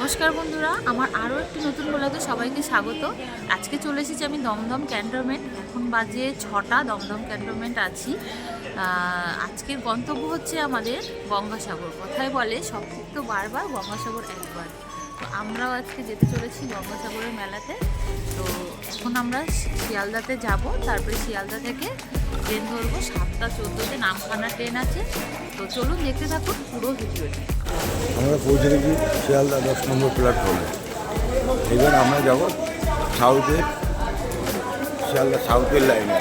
নমস্কার বন্ধুরা, আমার আরও একটি নতুন ব্লগে সবাইকে স্বাগত। আজকে চলে এসেছি আমি দমদম ক্যান্টনমেন্ট। এখন বাজে ছটা, দমদম ক্যান্টনমেন্ট আছি। আজকের গন্তব্য হচ্ছে আমাদের গঙ্গাসাগর। কথায় বলে সব তো বারবার, গঙ্গাসাগর একবার। তো আমরাও আজকে যেতে চলেছি গঙ্গাসাগরের মেলাতে। তো এখন আমরা শিয়ালদাতে যাব। তারপরে শিয়ালদা থেকে ট্রেন ধরবো। সাতটা চোদ্দোতে নামখানা ট্রেন আছে। তো চলুন দেখতে থাকুন পুরো ভিডিওটি। আমরা পৌঁছে গেছি শিয়ালদা দশ নম্বর প্ল্যাটফর্মে এবার আমরা যাব সাউথে শিয়ালদা সাউথের লাইনে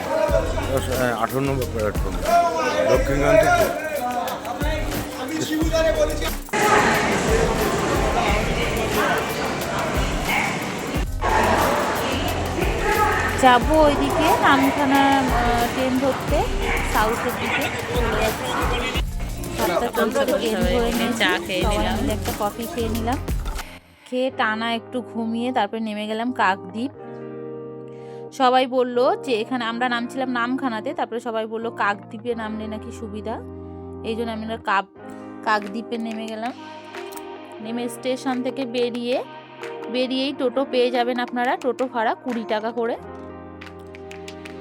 দশ হ্যাঁ, আঠারো নম্বর প্ল্যাটফর্মে দক্ষিণকান্ত যাব ওইদিকে নামখানা ট্রেন ধরতে সাউথের দিকে। চলে যাচ্ছি। চা খেয়ে নিলাম। একটা কফি খেয়ে নিলাম। খেয়ে টানা একটু ঘুমিয়ে তারপরে নেমে গেলাম কাকদ্বীপ। সবাই বলল যে এখানে আমরা নামছিলাম নামখানাতে তারপরে সবাই বলল কাকদ্বীপে নামলে নাকি সুবিধা। এই জন্য আমরা কাক কাকদ্বীপে নেমে গেলাম। নেমে স্টেশন থেকে বেরিয়ে বেরিয়েই টোটো পেয়ে যাবেন আপনারা টোটো ভাড়া কুড়ি টাকা করে।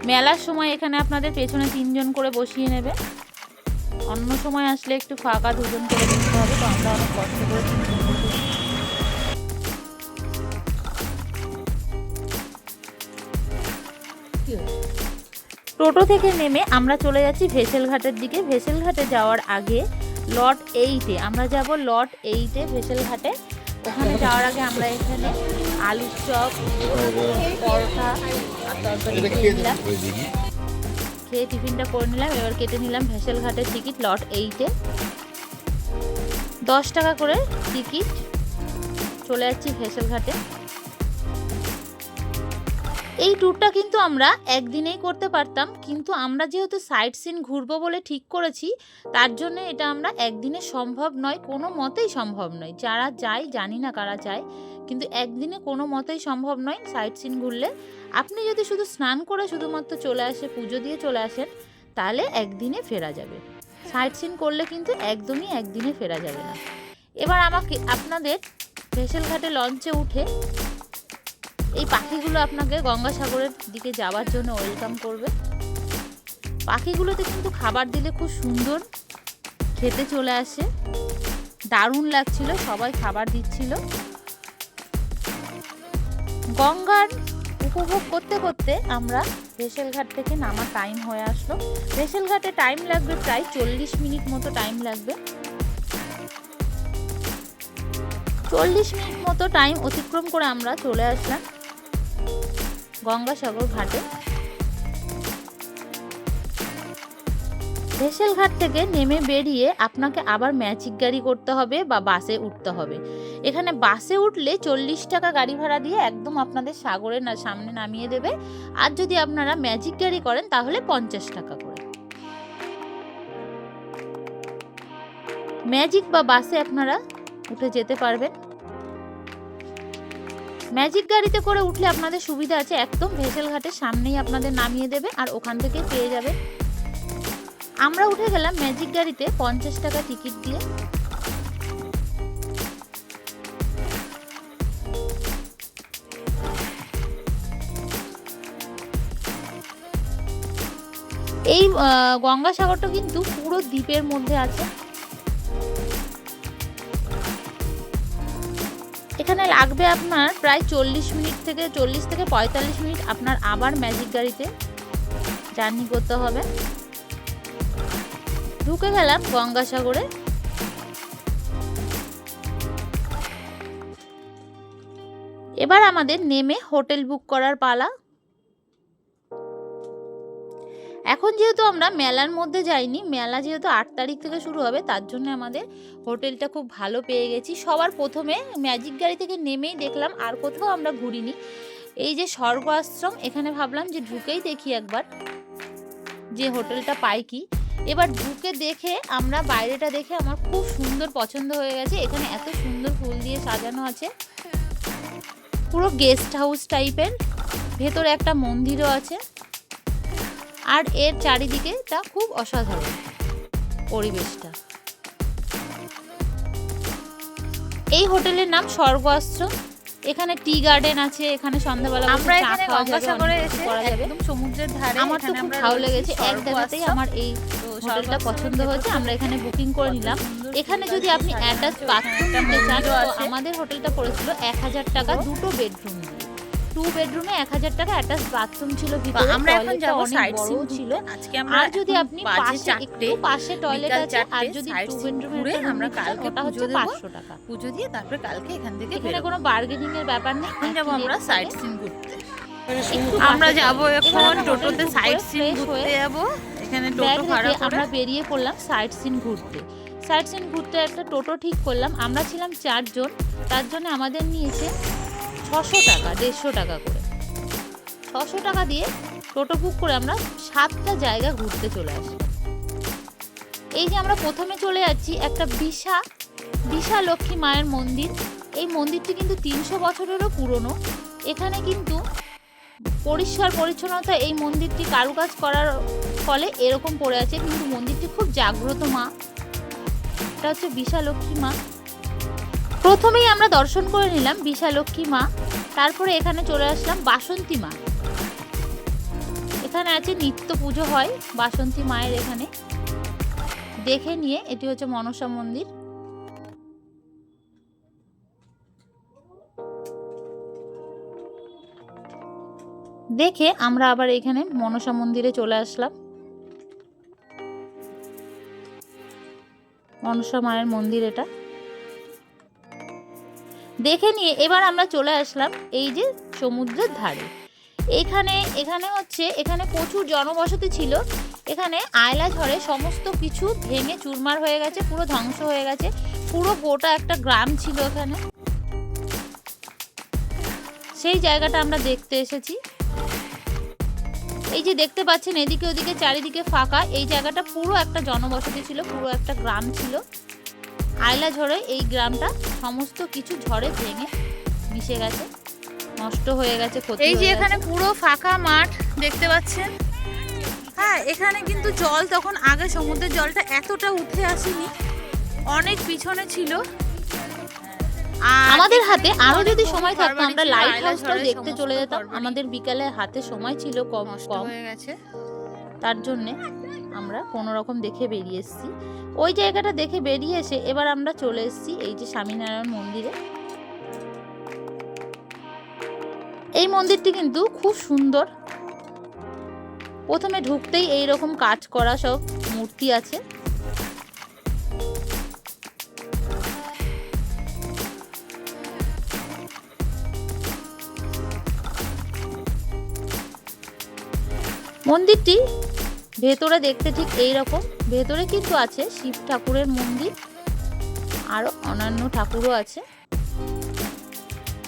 মেলার সময় এখানে আপনাদের পেছনে তিনজন করে বসিয়ে নেবে। অন্য সময় আসলে একটু ফাঁকা দুজন করে নিতে হবে তো আমরা অনেক কষ্ট করে? টোটো থেকে নেমে আমরা চলে যাচ্ছি ভেসেল ঘাটের দিকে। ভেসেল ঘাটে যাওয়ার আগে লট এইটে আমরা যাব লট এইটে ভেসেল ঘাটে ওখানে যাওয়ার আগে আমরা এখানে আলুর চপ পরোটা তরকারি খেয়ে নিলাম। খেয়ে টিফিনটা করে নিলাম, এবার কেটে নিলাম ভেসেল ঘাটের টিকিট লট এইটে। দশ টাকা করে টিকিট চলে যাচ্ছি ভেসেল ঘাটে এই ট্যুরটা কিন্তু আমরা একদিনেই করতে পারতাম, কিন্তু আমরা যেহেতু সাইট সিন ঘুরবো বলে ঠিক করেছি, তার জন্য এটা আমরা একদিনে সম্ভব নয়, কোনো মতেই সম্ভব নয়। যারা যায়, জানি না কারা যায় কিন্তু একদিনে কোনো মতেই সম্ভব নয় সাইট সিন ঘুরলে। আপনি যদি শুধু স্নান করে শুধুমাত্র চলে আসে, পুজো দিয়ে চলে আসেন, তাহলে একদিনে ফেরা যাবে। সাইট সিন করলে কিন্তু একদমই একদিনে ফেরা যাবে না। এবার আমাকে, আপনাদের ভেসেল ঘাটে লঞ্চে উঠে এই পাখিগুলো আপনাকে গঙ্গাসাগরের দিকে যাওয়ার জন্য ওয়েলকাম করবে। পাখিগুলোতে কিন্তু খাবার দিলে খুব সুন্দর খেতে চলে আসে। দারুণ লাগছিল, সবাই খাবার দিচ্ছিল। গঙ্গার উপভোগ করতে করতে আমরা রেশেলঘাট থেকে নামার টাইম হয়ে আসলো। রেশেলঘাটে টাইম লাগবে প্রায় চল্লিশ মিনিট মতো টাইম লাগবে। চল্লিশ মিনিট মতো টাইম অতিক্রম করে আমরা চলে আসলাম গঙ্গাসাগর ঘাটে। ভেসেল ঘাট থেকে নেমে বেরিয়ে আপনাকে আবার ম্যাজিক গাড়ি করতে হবে বা বাসে উঠতে হবে। এখানে বাসে উঠলে চল্লিশ টাকা গাড়ি ভাড়া দিয়ে একদম আপনাদের সাগরের সামনে নামিয়ে দেবে। আর যদি আপনারা ম্যাজিক গাড়ি করেন, তাহলে পঞ্চাশ টাকা করে। ম্যাজিক বা বাসে আপনারা উঠে যেতে পারবেন। ম্যাজিক গাড়িতে করে উঠলে আপনাদের সুবিধা আছে, একদম ভেসেল ঘাটের সামনেই আপনাদের নামিয়ে দেবে আর ওখান থেকে পেয়ে যাবে আমরা উঠে গেলাম ম্যাজিক গাড়িতে পঞ্চাশ টাকা টিকিট দিয়ে। এই গঙ্গাসাগরটা কিন্তু পুরো দ্বীপের মধ্যে আছে। এখানে লাগবে আপনার প্রায় চল্লিশ মিনিট থেকে, চল্লিশ থেকে পঁয়তাল্লিশ মিনিট আপনার আবার ম্যাজিক গাড়িতে জার্নি করতে হবে। ঢুকে গেলাম গঙ্গাসাগরে। এবার আমাদের নেমে হোটেল বুক করার পালা। এখন যেহেতু আমরা মেলার মধ্যে যাইনি, মেলা যেহেতু আট তারিখ থেকে শুরু হবে, তার জন্য আমাদের হোটেলটা খুব ভালো পেয়ে গেছি। সবার প্রথমে ম্যাজিক গাড়ি থেকে নেমেই দেখলাম আর কোথাও আমরা ঘুরিনি। এই যে স্বর্গ আশ্রম, এখানে ভাবলাম যে ঢুকেই দেখি একবার যে হোটেলটা পাই কি। এবার ঢুকে দেখে আমরা বাইরেটা দেখে আমার খুব সুন্দর পছন্দ হয়ে গেছে। এখানে এত সুন্দর ফুল দিয়ে সাজানো আছে। পুরো গেস্ট হাউস টাইপের। ভেতরে একটা মন্দিরও আছে। আর এর চারিদিকে তা খুব অসাধারণ পরিবেশটা। এই হোটেলের নাম স্বর্গ আশ্রম এখানে টি গার্ডেন আছে এখানে সন্ধ্যাবেলা আমরা এখানে গঙ্গাসাগরে এসে একদম সমুদ্রের ধারে আমার তো খুব ভালো লেগেছে। এক জায়গাতেই আমার এই হোটেলটা পছন্দ হয়েছে আমরা এখানে বুকিং করে নিলাম। এখানে যদি আপনি অ্যাটাচ বাথরুম নিতে চান তো আমাদের হোটেলটা পড়েছিল এক হাজার টাকা দুটো বেডরুম টু বেডরুমে এক হাজার টাকা অ্যাটাচ বাথরুম ছিল ভিতরে আমরা এখন যাব সাইড বড়ও ছিল। আজকে আমরা আর যদি আপনি পাশে একটু পাশে টয়লেট আছে আর যদি টু ঘুরে আমরা কালকে ওটা হচ্ছে পুজো দেবো। পাঁচশো টাকা। পুজো দিয়ে তারপরে কালকে এখান থেকে এখানে কোনো বার্গেনিং এর ব্যাপার নেই এখন যাব আমরা সাইড সিন ঘুরতে। আমরা যাব এখন টোটোতে সাইড সিন ঘুরতে হয়ে যাব। এখানে টোটো ভাড়া করে। আমরা বেরিয়ে পড়লাম সাইট সিন ঘুরতে। সাইট সিন ঘুরতে একটা টোটো ঠিক করলাম। আমরা ছিলাম চারজন। তার জন্য আমাদের নিয়েছে ছশো টাকা দেড়শো টাকা করে। ছশো টাকা দিয়ে টোটো বুক করে আমরা সাতটা জায়গা ঘুরতে চলে আসি। এই যে আমরা প্রথমে চলে যাচ্ছি একটা বিশা বিশা লক্ষ্মী মায়ের মন্দির। এই মন্দিরটি কিন্তু তিনশো বছরেরও পুরনো। এখানে কিন্তু পরিষ্কার পরিচ্ছন্নতা এই মন্দিরটি কারুকাজ করার ফলে এরকম পড়ে আছে, কিন্তু মন্দিরটি খুব জাগ্রত মা। এটা হচ্ছে বিশালক্ষ্মী মা। প্রথমেই আমরা দর্শন করে নিলাম বিশালক্ষ্মী মা, তারপরে এখানে চলে আসলাম বাসন্তী মা। এখানে আছে নিত্য পুজো হয় বাসন্তী মায়ের এখানে। দেখে নিয়ে, এটি হচ্ছে মনসা মন্দির। দেখে আমরা আবার এখানে মনসা মন্দিরে চলে আসলাম। মনসা মায়ের মন্দির এটা। দেখে নিয়ে এবার আমরা চলে আসলাম এই যে সমুদ্রের ধারে। এখানে এখানে হচ্ছে, এখানে প্রচুর জনবসতি ছিল। এখানে আয়লা ঝড়ে সমস্ত কিছু ভেঙে চুরমার হয়ে গেছে, পুরো ধ্বংস হয়ে গেছে। পুরো গোটা একটা গ্রাম ছিল এখানে। সেই জায়গাটা আমরা দেখতে এসেছি। এই যে দেখতে পাচ্ছেন এদিকে ওদিকে চারিদিকে ফাঁকা। এই জায়গাটা পুরো একটা জনবসতি ছিল পুরো একটা গ্রাম ছিল। আয়লা ঝড়ে এই গ্রামটা সমস্ত কিছু ঝড়ে ভেঙে মিশে গেছে নষ্ট হয়ে গেছে এই যে এখানে পুরো ফাঁকা মাঠ দেখতে পাচ্ছেন? হ্যাঁ এখানে কিন্তু জল তখন আগে সমুদ্রের জলটা এতটা উঠে আসেনি অনেক পিছনে ছিল। আমাদের হাতে আরও যদি সময় থাকতো আমরা লাইট হাউসটাও দেখতে চলে যেতাম। আমাদের বিকালে হাতে সময় ছিল কম কম। হয়ে গেছে। তার জন্যে আমরা কোনো রকম দেখে বেরিয়ে এসেছি। ওই জায়গাটা দেখে বেরিয়ে এসে এবার আমরা চলে এসেছি এই যে স্বামীনারায়ণ মন্দিরে। এই মন্দিরটি কিন্তু খুব সুন্দর। প্রথমে ঢুকতেই এই রকম কাজ করা সব মূর্তি আছে। মন্দিরটি ভেতরে দেখতে ঠিক এই রকম ভেতরে কিন্তু আছে শিব ঠাকুরের মন্দির আরও অন্যান্য ঠাকুরও আছে।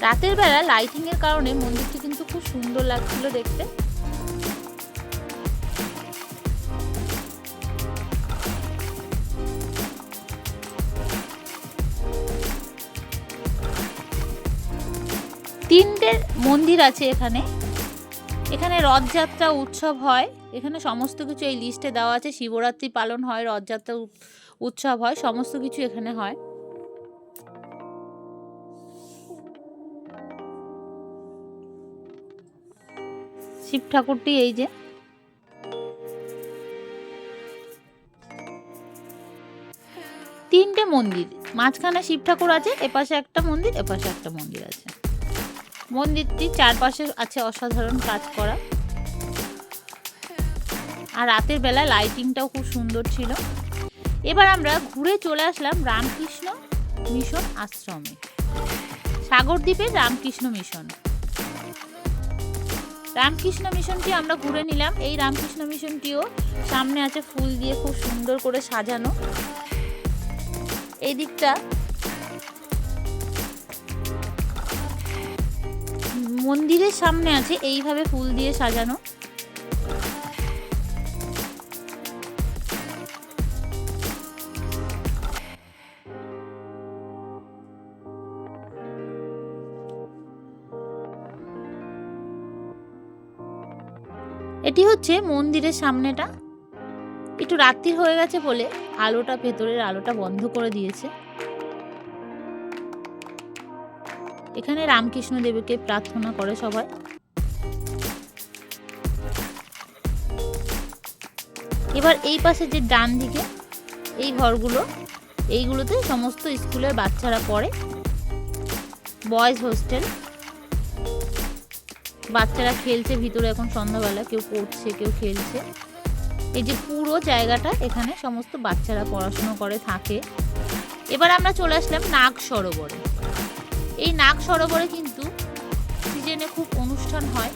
রাতের বেলা লাইটিং এর কারণে মন্দিরটি কিন্তু খুব সুন্দর লাগছিল দেখতে। তিনটে মন্দির আছে এখানে। এখানে রথযাত্রা উৎসব হয়। এখানে সমস্ত কিছু এই লিস্টে দেওয়া আছে। শিবরাত্রি পালন হয়, রথযাত্রা উৎসব হয়, সমস্ত কিছু এখানে হয়। শিব ঠাকুরটি এই যে। তিনটে মন্দির, মাঝখানে শিব ঠাকুর আছে, এপাশে একটা মন্দির, এপাশে একটা মন্দির আছে। মন্দিরটি চারপাশে আছে অসাধারণ কাজ করা। আর রাতের বেলা লাইটিংটাও খুব সুন্দর ছিল। এবার আমরা ঘুরে চলে আসলাম রামকৃষ্ণ মিশন আশ্রমে। সাগরদ্বীপের রামকৃষ্ণ মিশন। রামকৃষ্ণ মিশনটি আমরা ঘুরে নিলাম। এই রামকৃষ্ণ মিশনটিও সামনে আছে ফুল দিয়ে খুব সুন্দর করে সাজানো। এই দিকটা মন্দিরের সামনে আছে, এইভাবে ফুল দিয়ে সাজানো। এটি হচ্ছে মন্দিরের সামনেটা। একটু রাত্রি হয়ে গেছে বলে আলোটা, ভেতরের আলোটা বন্ধ করে দিয়েছে। এখানে রামকৃষ্ণ দেবকে প্রার্থনা করে সবাই। এবার এই পাশে যে ডান দিকে এই ঘরগুলো, এইগুলোতে সমস্ত স্কুলের বাচ্চারা পড়ে। Boys hostel. বাচ্চারা খেলছে ভিতরে এখন সন্ধ্যাবেলা, কেউ পড়ছে, কেউ খেলছে। এই যে পুরো জায়গাটা, এখানে সমস্ত বাচ্চারা পড়াশুনো করে, থাকে। এবার আমরা চলে আসলাম নাগ সরোবরে এই নাগ সরোবরে কিন্তু সিজনে খুব অনুষ্ঠান হয়।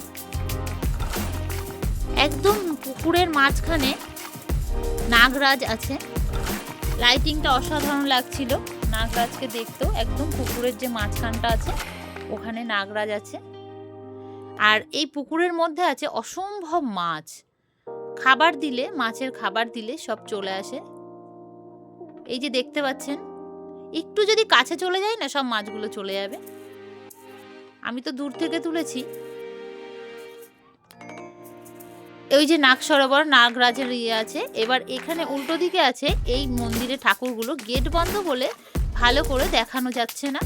একদম পুকুরের মাঝখানে নাগরাজ আছে। লাইটিংটা অসাধারণ লাগছিল। নাগরাজকে দেখতেও একদম পুকুরের যে মাঝখানটা আছে, ওখানে নাগরাজ আছে। আর এই পুকুরের মধ্যে আছে অসম্ভব মাছ। খাবার দিলে, মাছের খাবার দিলে সব চলে আসে। এই যে দেখতে পাচ্ছেন একটু যদি কাছে চলে যায় না, সব মাছগুলো চলে যাবে। আমি তো দূর থেকে তুলেছি। ওই যে নাগ সরোবর, নাগরাজের ইয়ে আছে, এবার এখানে উল্টো দিকে আছে এই মন্দিরে ঠাকুরগুলো। গেট বন্ধ বলে ভালো করে দেখানো যাচ্ছে না।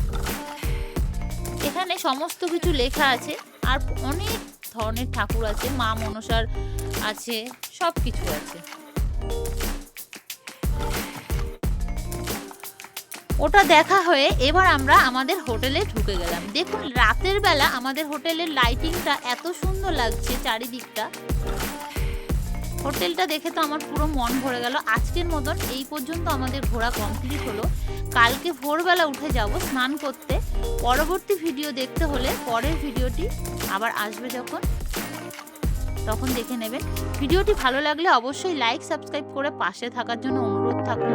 এখানে সমস্ত কিছু লেখা আছে, আর অনেক ধরনের ঠাকুর আছে, মা মনসার আছে সব কিছু আছে। ওটা দেখা হয়ে এবার আমরা আমাদের হোটেলে ঢুকে গেলাম। দেখুন, রাতের বেলা আমাদের হোটেলের লাইটিংটা এত সুন্দর লাগছে চারিদিকটা। হোটেলটা দেখে তো আমার পুরো মন ভরে গেল। আজকের মতন এই পর্যন্ত আমাদের ঘোরা কমপ্লিট হলো। কালকে ভোরবেলা উঠে যাব স্নান করতে। পরবর্তী ভিডিও দেখতে হলে পরের ভিডিওটি আবার আসবে যখন। তখন দেখে নেবেন। ভিডিওটি ভালো লাগলে অবশ্যই লাইক সাবস্ক্রাইব করে পাশে থাকার জন্য অনুরোধ থাকল।